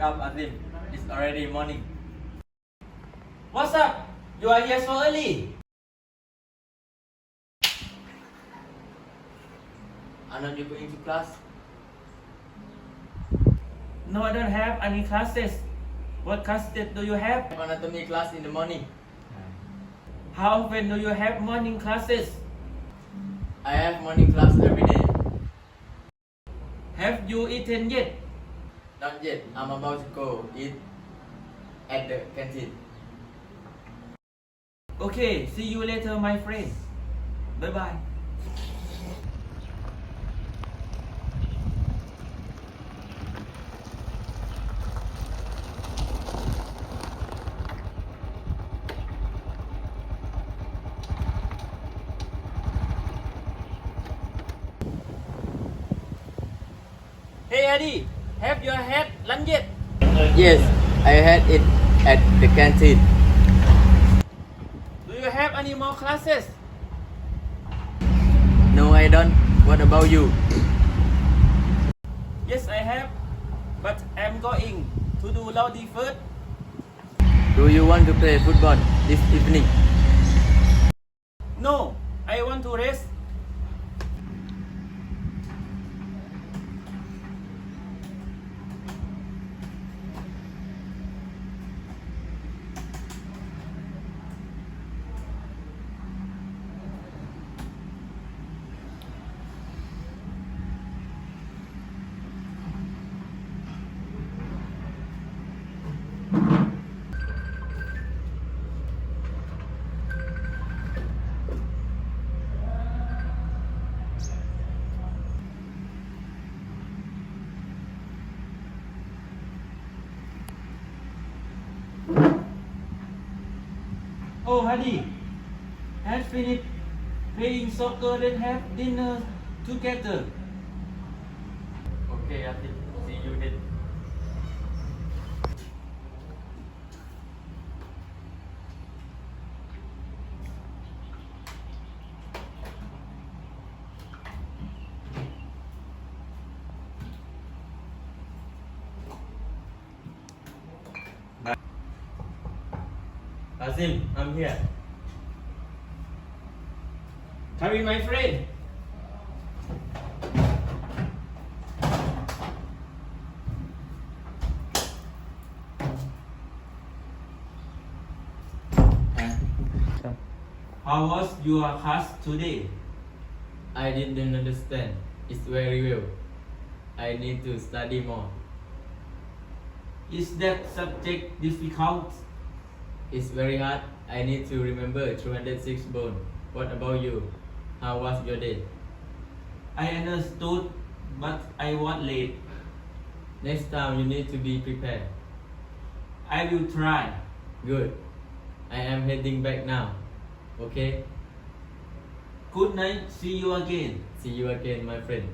up, Azim. It's already morning. What's up? You are here so early. Are not you going to class? No, I don't have any classes. What classes do you have? Anatomy class in the morning. How often do you have morning classes? I have morning class every day. Have you eaten yet? Not yet. I'm about to go eat at the canteen. Okay, see you later, my friend. Bye bye. Hey Eddie, have you had lunch yet? Yes, I had it at the canteen. Do you have any more classes? No, I don't. What about you? Yes, I have, but I'm going to do Laudi first. Do you want to play football this evening? No, I want to rest. Oh, honey, had finished playing soccer, then have dinner together. Okay, Azim. See you then. Azim, I'm here. Come in, my friend. How was your class today? I didn't understand. It's very well. I need to study more. Is that subject difficult? It's very hard. I need to remember 206 bone. What about you? How was your day? I understood, but I was late. Next time you need to be prepared. I will try. Good. I am heading back now. Okay? Good night. See you again. See you again, my friend.